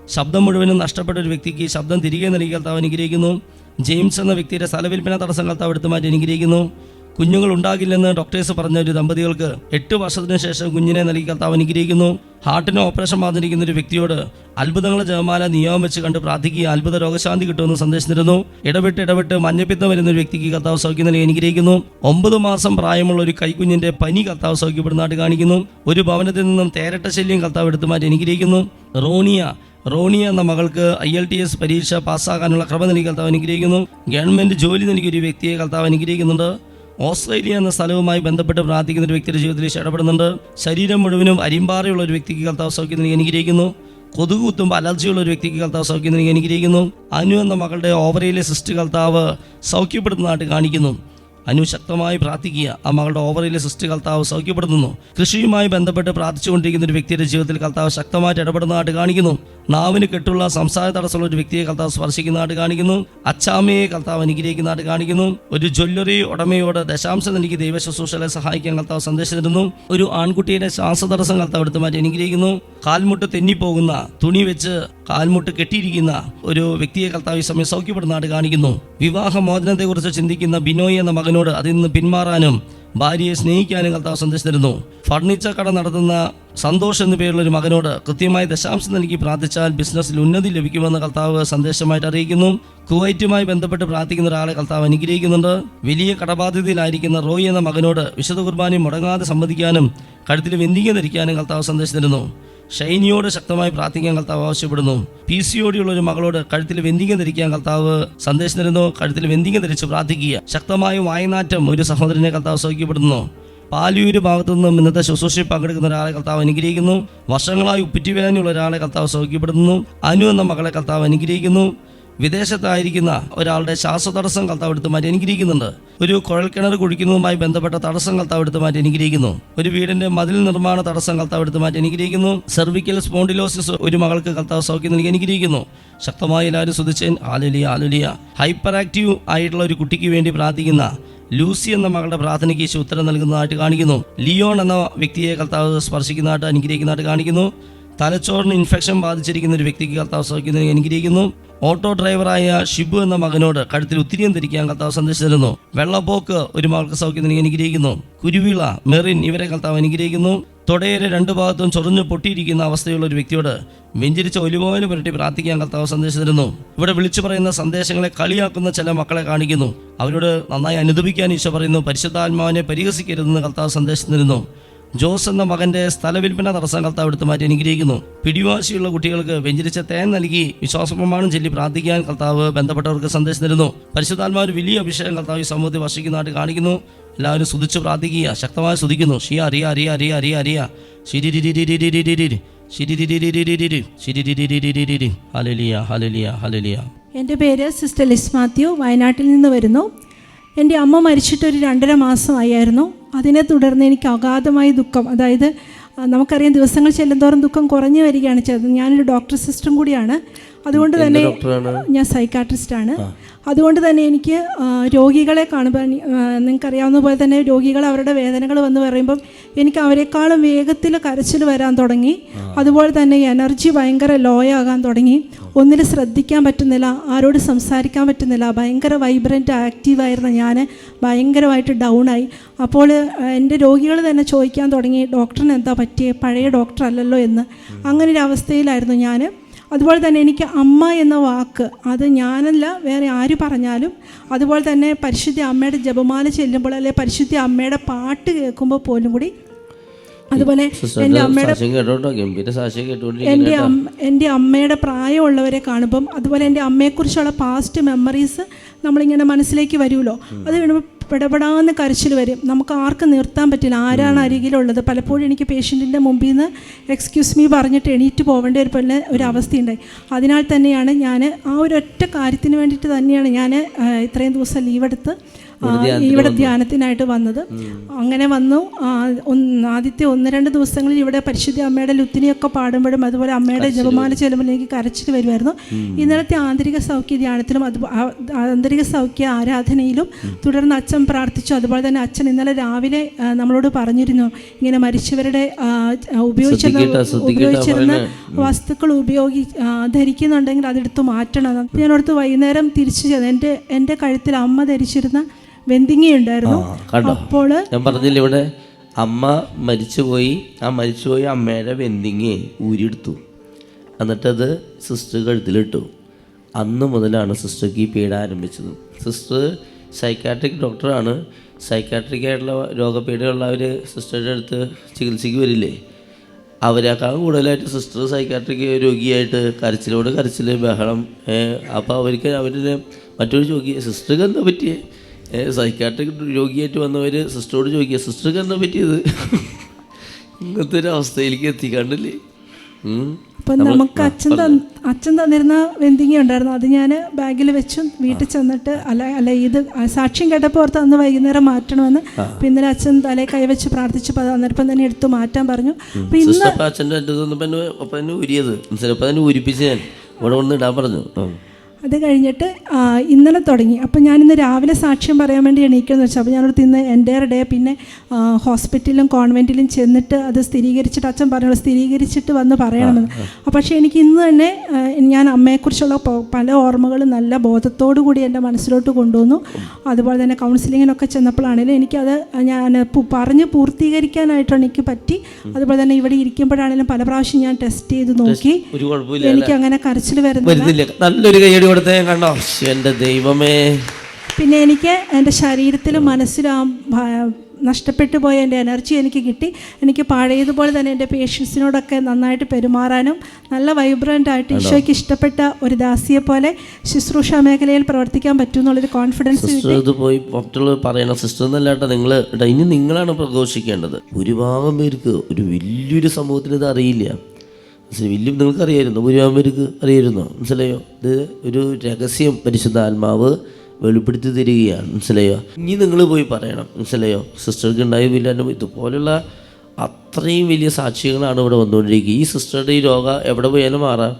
ശബ്ദം മുഴുവനും നഷ്ടപ്പെട്ട ഒരു വ്യക്തിക്ക് ശബ്ദം തിരികെ നൽകി കർത്താവ് അനുഗ്രഹിക്കുന്നു. ജെയിംസ് എന്ന വ്യക്തിയുടെ സ്ഥലവിൽപ്പന തടസ്സം കർത്താവ് എടുത്തു മാറ്റി അനുഗ്രഹിക്കുന്നു. കുഞ്ഞുങ്ങൾ ഉണ്ടാകില്ലെന്ന് ഡോക്ടേഴ്സ് പറഞ്ഞ ഒരു ദമ്പതികൾക്ക് എട്ട് വർഷത്തിന് ശേഷം കുഞ്ഞിനെ നൽകി കർത്താവ് അനുഗ്രഹിക്കുന്നു. ഹാർട്ടിന് ഓപ്പറേഷൻ വന്നിരിക്കുന്ന ഒരു വ്യക്തിയോട് അത്ഭുതങ്ങളെ ജപമാല നിയമം വെച്ച് കണ്ട് പ്രാർത്ഥിക്കുക അത്ഭുത രോഗശാന്തി കിട്ടുമെന്ന് സന്ദേശിച്ചിരുന്നു. ഇടപെട്ട് ഇടവിട്ട് മഞ്ഞപ്പിത്തം വരുന്ന ഒരു വ്യക്തിക്ക് കർത്താവ് സൗഖ്യം നൽകി അനുഗ്രഹിക്കുന്നു. ഒമ്പത് മാസം പ്രായമുള്ള ഒരു കൈക്കുഞ്ഞിന്റെ പനി കർത്താവ് സൗഖ്യപ്പെടുന്നതായിട്ട് കാണിക്കുന്നു. ഒരു ഭവനത്തിൽ നിന്നും തേരട്ട ശല്യം കർത്താവ് എടുത്തു മാറ്റി അനുഗ്രഹിക്കുന്നു. റോണിയ റോണിയ എന്ന മകൾക്ക് ഐ എൽ ടി എസ് പരീക്ഷ പാസ്സാകാനുള്ള ക്രമം നൽകി കർത്താവ് അനുഗ്രഹിക്കുന്നു. ഗവൺമെന്റ് ജോലി നൽകിയ ഒരു വ്യക്തിയെ കർത്താവ് അനുഗ്രഹിക്കുന്നുണ്ട്. ഓസ്ട്രേലിയ എന്ന സ്ഥലവുമായി ബന്ധപ്പെട്ട് പ്രാർത്ഥിക്കുന്ന ഒരു വ്യക്തിയുടെ ജീവിതത്തിൽ ഇഷ്ടപ്പെടുന്നുണ്ട് ശരീരം മുഴുവനും അരിമ്പാറയുള്ള ഒരു വ്യക്തിക്ക് കർത്താവ് സൗഖ്യം നൽകി അനുഗ്രഹിക്കുന്നു. കൊതുക് കുത്തുമ്പോൾ അലർജിയുള്ള ഒരു വ്യക്തിക്ക് കർത്താവ് സൗഖ്യം നൽകി അനുഗ്രഹിക്കുന്നു. അനു എന്ന മകളുടെ ഓവറയിലെ സിസ്റ്റ് കർത്താവ് സൗഖ്യപ്പെടുന്നതായിട്ട് കാണിക്കുന്നു. അനു ശക്തമായി പ്രാർത്ഥിക്കുക. ആ മകളുടെ ഓവറിലെ സൃഷ്ടി കർത്താവ് സൗഖ്യപ്പെടുത്തുന്നു. കൃഷിയുമായി ബന്ധപ്പെട്ട് പ്രാർത്ഥിച്ചുകൊണ്ടിരിക്കുന്ന ഒരു വ്യക്തിയുടെ ജീവിതത്തിൽ കർത്താവ് ശക്തമായിട്ട് ഇടപെടുന്നതായിട്ട് കാണിക്കുന്നു. നാവിന് കെട്ടുള്ള സംസാര തടസ്സമുള്ള ഒരു വ്യക്തിയെ കർത്താവ് സ്പർശിക്കുന്നതായിട്ട് കാണിക്കുന്നു. അച്ചാമ്മയെ കർത്താവ് അനുഗ്രഹിക്കുന്നതായിട്ട് കാണിക്കുന്നു. ഒരു ജ്വല്ലറി ഉടമയോട് ദശാംശം എനിക്ക് ദൈവ ശുശ്രൂഷകളെ സഹായിക്കാൻ കർത്താവ് സന്ദേശം തരുന്നു. ഒരു ആൺകുട്ടിയുടെ ശ്വാസതടസ്സം കർത്താവ് എടുത്തു മാറ്റി അനുഗ്രഹിക്കുന്നു. കാൽമുട്ട് തെന്നിപ്പോകുന്ന തുണി വെച്ച് കാൽമുട്ട് കെട്ടിയിരിക്കുന്ന ഒരു വ്യക്തിയെ കർത്താവ് ഈ സമയം സൗഖ്യപ്പെടുന്നതായിട്ട് കാണിക്കുന്നു. വിവാഹ മോചനത്തെക്കുറിച്ച് ചിന്തിക്കുന്ന ബിനോയ് എന്ന മകനോട് അതിൽ നിന്ന് പിന്മാറാനും ഭാര്യയെ സ്നേഹിക്കാനും കർത്താവ് സന്ദേശം തരുന്നു. ഫർണിച്ചർ കട നടത്തുന്ന സന്തോഷ് എന്ന പേരുള്ള ഒരു മകനോട് കൃത്യമായി ദശാംശം നൽകി പ്രാർത്ഥിച്ചാൽ ബിസിനസ്സിൽ ഉന്നതി ലഭിക്കുമെന്ന് കർത്താവ് സന്ദേശമായിട്ട് അറിയിക്കുന്നു. കുവൈറ്റുമായി ബന്ധപ്പെട്ട് പ്രാർത്ഥിക്കുന്ന ഒരാളെ കർത്താവ് അനുഗ്രഹിക്കുന്നുണ്ട്. വലിയ കടബാധ്യതയിലായിരിക്കുന്ന റോയ് എന്ന മകനോട് വിശുദ്ധ കുർബാനയും മുടങ്ങാതെ സംബന്ധിക്കാനും കഴുത്തിൽ വെന്തിക ധരിക്കാനും കർത്താവ് സന്ദേശം തരുന്നു. ഷൈനിയോട് ശക്തമായി പ്രാർത്ഥിക്കാൻ കർത്താവ് ആവശ്യപ്പെടുന്നു. പി സി ഒരു മകളോട് കഴുത്തിൽ വെന്തിങ്ങം ധരിക്കാൻ കർത്താവ് സന്ദേശം തരുന്നു. കഴുത്തിൽ വെന്തിങ്ങം ധരിച്ച് പ്രാർത്ഥിക്കുക. ശക്തമായ വായനാറ്റം ഒരു സഹോദരനെ കർത്താവ് സൗഖ്യപ്പെടുന്നു പാലിയൂര് ഭാഗത്തു നിന്നും ഇന്നത്തെ ശുശ്രൂഷയിൽ പങ്കെടുക്കുന്ന ഒരാളെ കർത്താവ് അനുഗ്രഹിക്കുന്നു. വർഷങ്ങളായി ഉപ്പിറ്റിവേദനയുള്ള ഒരാളെ കർത്താവ് സൗഖ്യപ്പെടുന്നു അനു എന്ന മകളെ കർത്താവ് അനുഗ്രഹിക്കുന്നു. വിദേശത്തായിരിക്കുന്ന ഒരാളുടെ ശ്വാസതടസ്സം കർത്താവ് എടുത്ത് മാറ്റി അനുഗ്രഹിക്കുന്നുണ്ട് ഒരു കുഴൽക്കിണർ കുഴിക്കുന്നതുമായി ബന്ധപ്പെട്ട തടസ്സം കർത്താവ് എടുത്ത് മാറ്റി അനുഗ്രഹിക്കുന്നു ഒരു വീടിന്റെ മതിൽ നിർമ്മാണ തടസ്സം കർത്താവ് എടുത്ത് മാറ്റി അനുഗ്രഹിക്കുന്നു സെർവിക്കൽ സ്പോണ്ടിലോസിസ് ഒരു മകൾക്ക് കർത്താവ് സൗഖ്യം നൽകി അനുഗ്രഹിക്കുന്നു ശക്തമായി എല്ലാവരും ശ്രദ്ധിച്ചേൻ. ആലുലിയ ആലുലിയ ഹൈപ്പർ ആക്റ്റീവ് ആയിട്ടുള്ള ഒരു കുട്ടിക്ക് വേണ്ടി പ്രാർത്ഥിക്കുന്ന ലൂസി എന്ന മകളുടെ പ്രാർത്ഥനയ്ക്ക് ഈശോ ഉത്തരം നൽകുന്നതായിട്ട് കാണിക്കുന്നു. ലിയോൺ എന്ന വ്യക്തിയെ കർത്താവ് സ്പർശിക്കുന്നതായിട്ട് അനുഗ്രഹിക്കുന്നതായിട്ട് കാണിക്കുന്നു. തലച്ചോറിന് ഇൻഫെക്ഷൻ ബാധിച്ചിരിക്കുന്ന ഒരു വ്യക്തിക്ക് കർത്താവ് സൗഖ്യം അനുഗ്രഹിക്കുന്നു ഓട്ടോ ഡ്രൈവറായ ഷിബു എന്ന മകനോട് കഴുത്തിൽ ഉത്തിരിയും ധരിക്കാൻ കർത്താവ് സന്ദേശിച്ചിരുന്നു. വെള്ളപ്പോക്ക് ഒരു മകൾക്ക് സൗഖ്യം നൽകി അനുഗ്രഹിക്കുന്നു. കുരുവിള മെറിൻ ഇവരെ കർത്താവ് അനുഗ്രഹിക്കുന്നു. തൊടയേറെ രണ്ടു ഭാഗത്തും ചൊറിഞ്ഞു പൊട്ടിയിരിക്കുന്ന അവസ്ഥയുള്ള ഒരു വ്യക്തിയോട് വെഞ്ചിരിച്ച ഒലിവോന് പുരട്ടി പ്രാർത്ഥിക്കാൻ കർത്താവ് സന്ദേശം തരുന്നു ഇവിടെ വിളിച്ചു പറയുന്ന സന്ദേശങ്ങളെ കളിയാക്കുന്ന ചില മക്കളെ കാണിക്കുന്നു. അവരോട് നന്നായി അനുദപിക്കാൻ ഈശോ പറയുന്നു. പരിശുദ്ധാത്മാവിനെ പരിഹസിക്കരുതെന്ന് കർത്താവ് സന്ദേശം തരുന്നു ജോസ് എന്ന മകന്റെ സ്ഥലവിൽപ്പന തടസ്സം കർത്താവ് എടുത്തു മാറ്റി അനുഗ്രഹിക്കുന്നു പിടിവാശിയുള്ള കുട്ടികൾക്ക് വെഞ്ചരിച്ച തേൻ നൽകി വിശ്വാസപ്രമാണം ചൊല്ലി പ്രാർത്ഥിക്കാൻ കർത്താവ് ബന്ധപ്പെട്ടവർക്ക് സന്ദേശം തരുന്നു പരിശുദ്ധാത്മാ വലിയ അഭിഷേകം കർത്താവ് ഈ സമൂഹത്തിൽ വർഷിക്കുന്നതായിട്ട് കാണിക്കുന്നു എല്ലാവരും സ്തുതിച്ച് പ്രാർത്ഥിക്കുക ശക്തമായി സ്തുതിക്കുന്നു ഷി അറിയ അറിയ അറിയ അറിയ അറിയ എന്റെ എന്റെ പേര് സിസ്റ്റർ ലിസ് മാത്യു വയനാട്ടിൽ നിന്ന് വരുന്നു എന്റെ അമ്മ മരിച്ചിട്ട് ഒരു രണ്ടര മാസമായിരുന്നു അതിനെ തുടർന്ന് എനിക്ക് അഗാധമായ ദുഃഖം. അതായത് നമുക്കറിയാം ദിവസങ്ങൾ ചെല്ലുന്തോറും ദുഃഖം കുറഞ്ഞു വരികയാണ് ചെയ്തത്. ഞാനൊരു ഡോക്ടർ സിസ്റ്റം കൂടിയാണ്. അതുകൊണ്ട് തന്നെ ഞാൻ സൈക്കാട്രിസ്റ്റാണ് അതുകൊണ്ട് തന്നെ എനിക്ക് രോഗികളെ കാണുമ്പോൾ നിങ്ങൾക്കറിയാവുന്ന പോലെ തന്നെ രോഗികൾ അവരുടെ വേദനകൾ വന്ന് പറയുമ്പം എനിക്ക് അവരെക്കാളും വേഗത്തിൽ കരച്ചിൽ വരാൻ തുടങ്ങി. അതുപോലെ തന്നെ എനർജി ഭയങ്കര ലോ ആകാൻ തുടങ്ങി. ഒന്നിൽ ശ്രദ്ധിക്കാൻ പറ്റുന്നില്ല ആരോട് സംസാരിക്കാൻ പറ്റുന്നില്ല. ഭയങ്കര വൈബ്രന്റ് ആക്റ്റീവായിരുന്ന ഞാൻ ഭയങ്കരമായിട്ട് ഡൗൺ ആയി. അപ്പോൾ എന്റെ രോഗികൾ തന്നെ ചോദിക്കാൻ തുടങ്ങി ഡോക്ടറിന് എന്താ പറ്റിയേ? പഴയ ഡോക്ടർ അല്ലല്ലോ എന്ന്. അങ്ങനെ ഒരു അവസ്ഥയിലായിരുന്നു ഞാൻ അതുപോലെ തന്നെ എനിക്ക് അമ്മ എന്ന വാക്ക് അത് ഞാനല്ല വേറെ ആര് പറഞ്ഞാലും അതുപോലെ തന്നെ പരിശുദ്ധ അമ്മയുടെ ജപമാല ചെല്ലുമ്പോൾ അല്ലെ പരിശുദ്ധ അമ്മയുടെ പാട്ട് കേൾക്കുമ്പോൾ പോലും കൂടി അതുപോലെ എന്റെ അമ്മയുടെ എന്റെ അമ്മ എന്റെ അമ്മയുടെ പ്രായമുള്ളവരെ കാണുമ്പം അതുപോലെ എന്റെ അമ്മയെക്കുറിച്ചുള്ള പാസ്റ്റ് മെമ്മറീസ് നമ്മളിങ്ങനെ മനസ്സിലേക്ക് വരുമല്ലോ. അത് പിടപെടാന്ന് കരച്ചിൽ വരും. നമുക്ക് ആർക്ക് നിർത്താൻ പറ്റില്ല. ആരാണ് അരികിലുള്ളത്? പലപ്പോഴും എനിക്ക് പേഷ്യന്റിന്റെ മുമ്പിൽ നിന്ന് എക്സ്ക്യൂസ് മീ പറഞ്ഞിട്ട് എണീറ്റ് പോകേണ്ട ഒരു പോലെ ഒരു അവസ്ഥയുണ്ടായി. അതിനാൽ തന്നെയാണ് ഞാൻ ആ ഒരു ഒറ്റ കാര്യത്തിന് വേണ്ടിയിട്ട് തന്നെയാണ് ഞാൻ ഇത്രയും ദിവസം ലീവ് എടുത്ത് ആ, ഇവിടെ ധ്യാനത്തിനായിട്ട് വന്നത്. അങ്ങനെ വന്നു. ആദ്യത്തെ ഒന്ന് രണ്ട് ദിവസങ്ങളിൽ ഇവിടെ പരിശുദ്ധ അമ്മയുടെ ലുത്തിനിയൊക്കെ പാടുമ്പോഴും അതുപോലെ അമ്മയുടെ ജപമാല ചെല്ലുമ്പോൾ എനിക്ക് കരച്ചിൽ വരുമായിരുന്നു. ഇന്നലത്തെ ആന്തരിക സൗഖ്യ ധ്യാനത്തിലും അത് ആന്തരിക സൗഖ്യ ആരാധനയിലും തുടർന്ന് അച്ഛൻ പ്രാർത്ഥിച്ചു. അതുപോലെ തന്നെ അച്ഛൻ ഇന്നലെ രാവിലെ നമ്മളോട് പറഞ്ഞിരുന്നു. ഇങ്ങനെ മരിച്ചവരുടെ ഉപയോഗിച്ചിരുന്ന ഉപയോഗിച്ചിരുന്ന. വസ്തുക്കൾ ഉപയോഗി ധരിക്കുന്നുണ്ടെങ്കിൽ അതെടുത്ത് മാറ്റണം. ഞാനടുത്ത് വൈകുന്നേരം തിരിച്ചു ചെയ്തു എന്റെ എന്റെ കഴുത്തിൽ അമ്മ ധരിച്ചിരുന്ന വെന്തിങ്ങി ഉണ്ടായിരുന്നു കണ്ടോ? അപ്പോൾ ഞാൻ പറഞ്ഞില്ല ഇവിടെ? അമ്മ മരിച്ചുപോയി. ആ മരിച്ചുപോയി അമ്മയുടെ വെന്തിങ്ങി ഊരിയെടുത്തു. എന്നിട്ടത് സിസ്റ്റർ കഴുത്തിലിട്ടു. അന്ന് മുതലാണ് സിസ്റ്റർക്ക് ഈ പീഡ ആരംഭിച്ചത്. സിസ്റ്റർ സൈക്കാട്രിക് ഡോക്ടറാണ് സൈക്കാട്രിക് ആയിട്ടുള്ള രോഗപീഠയുള്ളവർ സിസ്റ്ററുടെ അടുത്ത് ചികിത്സയ്ക്ക് വരില്ലേ? അവരെക്കാളും കൂടുതലായിട്ട് സിസ്റ്റർ സൈക്കാട്രിക് രോഗിയായിട്ട് കരച്ചിലോട് കരച്ചിൽ ബഹളം അപ്പോൾ അവർക്ക് അവരുടെ മറ്റൊരു ചോദിക്കുക സിസ്റ്റർക്ക് എന്താ പറ്റിയേ? സൈക്കാട്രിക് രോഗിയായിട്ട് വന്നവർ സിസ്റ്ററോട് ചോദിക്കുക സിസ്റ്റർക്ക് എന്താ പറ്റിയത്? ഇങ്ങനത്തെ ഒരു അവസ്ഥയിലേക്ക് എത്തിക്കാണ്ടില്ലേ. അപ്പം നമുക്ക് അച്ഛൻ അച്ഛൻ തന്നിരുന്ന വെന്തിങ്ങി ഉണ്ടായിരുന്നു. അത് ഞാൻ ബാഗിൽ വെച്ചും വീട്ടിൽ ചെന്നിട്ട് അല്ല അല്ല ഇത് സാക്ഷ്യം കേട്ടപ്പോൾ ഓർത്ത് അന്ന് വൈകുന്നേരം മാറ്റണമെന്ന്. അപ്പം ഇന്നലെ അച്ഛൻ തലേ കൈവച്ച് പ്രാർത്ഥിച്ചപ്പോൾ അത് അന്നേരം തന്നെ എടുത്തു മാറ്റാൻ പറഞ്ഞു. അപ്പം ഇന്ന് അച്ഛന്റെ ഉരിയത് ചിലപ്പോൾ തന്നെ ഊരിപ്പിച്ച് ഞാൻ ഇവിടെ ഒന്ന് ഇടാൻ പറഞ്ഞു. അത് കഴിഞ്ഞിട്ട് ഇന്നലെ തുടങ്ങി. അപ്പം ഞാനിന്ന് രാവിലെ സാക്ഷ്യം പറയാൻ വേണ്ടി എണീക്കുമെന്ന് വെച്ചാൽ അപ്പോൾ ഞാനോട് ഇന്ന് എന്റെ ഡേ പിന്നെ ഹോസ്പിറ്റലിലും കോൺവെന്റിലും ചെന്നിട്ട് അത് സ്ഥിരീകരിച്ചിട്ട് അച്ഛൻ പറഞ്ഞു സ്ഥിരീകരിച്ചിട്ട് വന്ന് പറയണമെന്ന്. അപ്പോൾ പക്ഷേ എനിക്ക് ഇന്ന് തന്നെ ഞാൻ അമ്മയെക്കുറിച്ചുള്ള പല ഓർമ്മകളും നല്ല ബോധത്തോടു കൂടി എന്റെ മനസ്സിലോട്ട് കൊണ്ടുവന്നു. അതുപോലെ തന്നെ കൗൺസിലിങ്ങിനൊക്കെ ചെന്നപ്പോഴാണെങ്കിലും എനിക്കത് ഞാൻ പറഞ്ഞ് പൂർത്തീകരിക്കാനായിട്ട് എനിക്ക് പറ്റി. അതുപോലെ തന്നെ ഇവിടെ ഇരിക്കുമ്പോഴാണെങ്കിലും പല പ്രാവശ്യം ഞാൻ ടെസ്റ്റ് ചെയ്ത് നോക്കി. എനിക്ക് അങ്ങനെ കരച്ചിൽ വരുന്നില്ല. വരുന്നില്ല. നല്ലൊരു കൈയടി കൊടുത്തേ കണ്ടോ? എന്റെ എന്റെ ദൈവമേ. പിന്നെ എനിക്ക് എന്റെ ശരീരത്തിലും മനസ്സിലും നഷ്ടപ്പെട്ടു പോയ എന്റെ എനർജി എനിക്ക് കിട്ടി. എനിക്ക് പഴയതുപോലെ തന്നെ എന്റെ പേഷ്യൻസിനോടൊക്കെ നന്നായിട്ട് പെരുമാറാനും നല്ല വൈബ്രന്റ് ആയിട്ട് ഈശോയ്ക്ക് ഇഷ്ടപ്പെട്ട ഒരു ദാസിയെ പോലെ ശുശ്രൂഷ മേഖലയിൽ പ്രവർത്തിക്കാൻ പറ്റും എന്നുള്ളൊരു കോൺഫിഡൻസ് ഇത് പോയി മറ്റുള്ളവർ പറയണം. സിസ്റ്റർ എന്നല്ല കേട്ടോ നിങ്ങൾ ഇനി നിങ്ങളാണ് പ്രഘോഷിക്കേണ്ടത്. ഭൂരിഭാഗം പേർക്ക് ഒരു വലിയൊരു സമൂഹത്തിന് ഇത് അറിയില്ല. വലിയ നിങ്ങൾക്ക് അറിയായിരുന്നു ഭൂരിഭാഗം പേർക്ക് അറിയായിരുന്നോ. മനസ്സിലായോ? ഇത് ഒരു രഹസ്യം പരിശുദ്ധ ആത്മാവ് വെളിപ്പെടുത്തി തരികയാണ്. മനസ്സിലായോ? ഇനി നിങ്ങൾ പോയി പറയണം. മനസ്സിലായോ? സിസ്റ്റർക്ക് ഉണ്ടായില്ല ഇതുപോലുള്ള അത്രയും വലിയ സാക്ഷികളാണ് ഇവിടെ വന്നുകൊണ്ടിരിക്കുക. ഈ സിസ്റ്ററുടെ ഈ രോഗം എവിടെ പോയാലും മാറാം.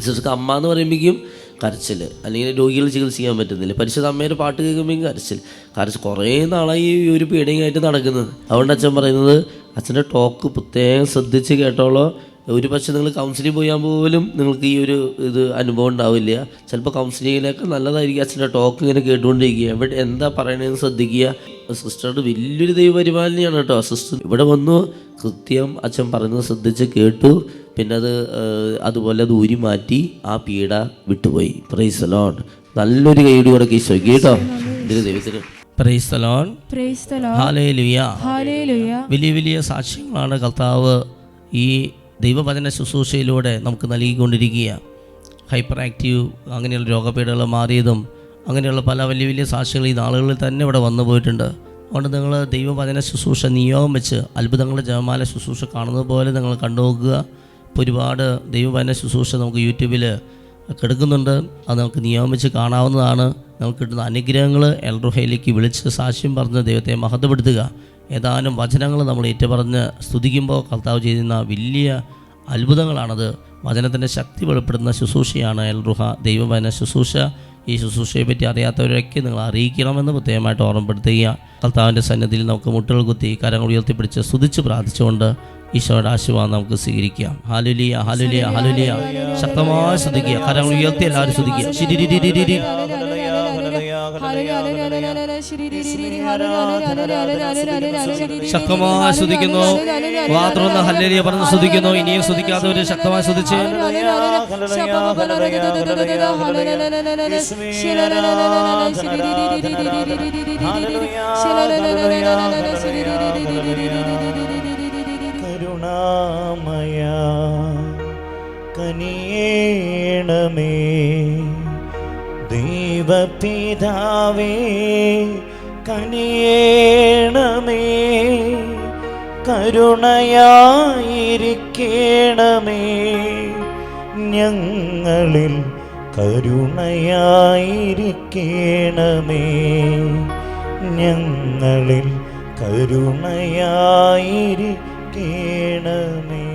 സിസ്റ്റർക്ക് അമ്മ എന്ന് പറയുമ്പോഴേക്കും കരച്ചിൽ അല്ലെങ്കിൽ രോഗികൾ ചികിത്സിക്കാൻ പറ്റുന്നില്ല. പരിശുദ്ധ അമ്മയുടെ പാട്ട് കേൾക്കുമ്പോഴേക്കും കരച്ചിൽ കരച്ച് കുറേ നാളായി ഈ ഒരു പീഡനയായിട്ട് നടക്കുന്നത്. അതുകൊണ്ട് അച്ഛൻ പറയുന്നത് അച്ഛന്റെ ടോക്ക് പ്രത്യേകം ശ്രദ്ധിച്ച് കേട്ടോളോ. ഒരു പക്ഷേ നിങ്ങൾ കൗൺസിലിംഗ് പോയാൽ പോലും നിങ്ങൾക്ക് ഈ ഒരു ഇത് അനുഭവം ഉണ്ടാവില്ല. ചിലപ്പോൾ കൗൺസിലിങ്ങിലൊക്കെ നല്ലതായിരിക്കും. അച്ഛന്റെ ടോക്ക് ഇങ്ങനെ കേട്ടുകൊണ്ടിരിക്കുക. എവിടെ എന്താ പറയണതെന്ന് ശ്രദ്ധിക്കുക. സിസ്റ്ററുടെ വലിയൊരു ദൈവപരിപാലനയാണ് കേട്ടോ. സിസ്റ്റർ ഇവിടെ വന്നു. കൃത്യം അച്ഛൻ പറയുന്നത് ശ്രദ്ധിച്ച് കേട്ടു. പിന്നെ അത് അതുപോലെ അത് ഊരി മാറ്റി ആ പീഡ വിട്ടുപോയി. പ്രൈസ് ലോൺ നല്ലൊരു കൈയടി കൂടെ ഈശോയ്ക്ക് കേട്ടോ? ഇതിന് ദൈവത്തിന്. പ്രൈസ് ലോൺ വലിയ വലിയ സാക്ഷ്യങ്ങളാണ് കർത്താവ് ഈ ദൈവവചന ശുശ്രൂഷയിലൂടെ നമുക്ക് നൽകിക്കൊണ്ടിരിക്കുക. ഹൈപ്പർ ആക്റ്റീവ് അങ്ങനെയുള്ള രോഗപീഠകൾ മാറിയതും അങ്ങനെയുള്ള പല വലിയ വലിയ സാക്ഷികൾ ഈ നാളുകളിൽ തന്നെ ഇവിടെ വന്നു പോയിട്ടുണ്ട്. അതുകൊണ്ട് നിങ്ങൾ ദൈവവചന ശുശ്രൂഷ നിയോഗം വെച്ച് അത്ഭുതങ്ങളുടെ ജപമാല ശുശ്രൂഷ കാണുന്നത് പോലെ നിങ്ങൾ കണ്ടുപോകുക ഇപ്പോൾ ഒരുപാട് ദൈവവചന ശുശ്രൂഷ നമുക്ക് യൂട്യൂബിൽ കിടക്കുന്നുണ്ട്. അത് നമുക്ക് നിയോഗം വെച്ച് കാണാവുന്നതാണ്. നമുക്ക് കിട്ടുന്ന അനുഗ്രഹങ്ങൾ എൽറുഹയിലേക്ക് വിളിച്ച് സാക്ഷ്യം പറഞ്ഞ് ദൈവത്തെ മഹത്വപ്പെടുത്തുക. ഏതാനും വചനങ്ങൾ നമ്മൾ ഏറ്റുപറഞ്ഞ് സ്തുതിക്കുമ്പോൾ കർത്താവ് ചെയ്യുന്ന വലിയ അത്ഭുതങ്ങളാണത്. വചനത്തിന്റെ ശക്തി വെളിപ്പെടുന്ന ശുശ്രൂഷയാണ് എൽറുഹ ദൈവവചന ശുശ്രൂഷ. ഈ ശുശ്രൂഷയെ പറ്റി അറിയാത്തവരൊക്കെ നിങ്ങൾ അറിയിക്കണമെന്ന് പ്രത്യേകമായിട്ട് ഓർമ്മപ്പെടുത്തുക. കർത്താവിന്റെ സന്നിധിയിൽ നമുക്ക് മുട്ടുകൾ കുത്തി കരങ്ങൾ ഉയർത്തിപ്പിടിച്ച് സ്തുതിച്ച് പ്രാർത്ഥിച്ചുകൊണ്ട് ഈശോയുടെ ആശീർവാദം നമുക്ക് സ്വീകരിക്കാം. ഹാലുലിയ ഹാലുലിയ ഹാലുലിയ ശക്തമായി ശ്രദ്ധിക്കുക. കരങ്ങൾ ഉയർത്തി എല്ലാവരും ശ്രദ്ധിക്കുക. ശക്തമായി ശ്രദ്ധിക്കുന്നു മാത്രമൊന്ന് ഹല്ലരിയ പറഞ്ഞ് ശ്രദ്ധിക്കുന്നു ഇനിയും ശ്രദ്ധിക്കാത്തവർ ശക്തമായി ശ്രദ്ധിച്ച് കരുണാമയ കനിയേണമേ ദൈവപിതാവേ കനിയേണമേ കരുണയായിരിക്കണമേ. ഞങ്ങളിൽ കരുണയായിരിക്കണമേ. ഞങ്ങളിൽ കരുണയായിരിക്കണമേ.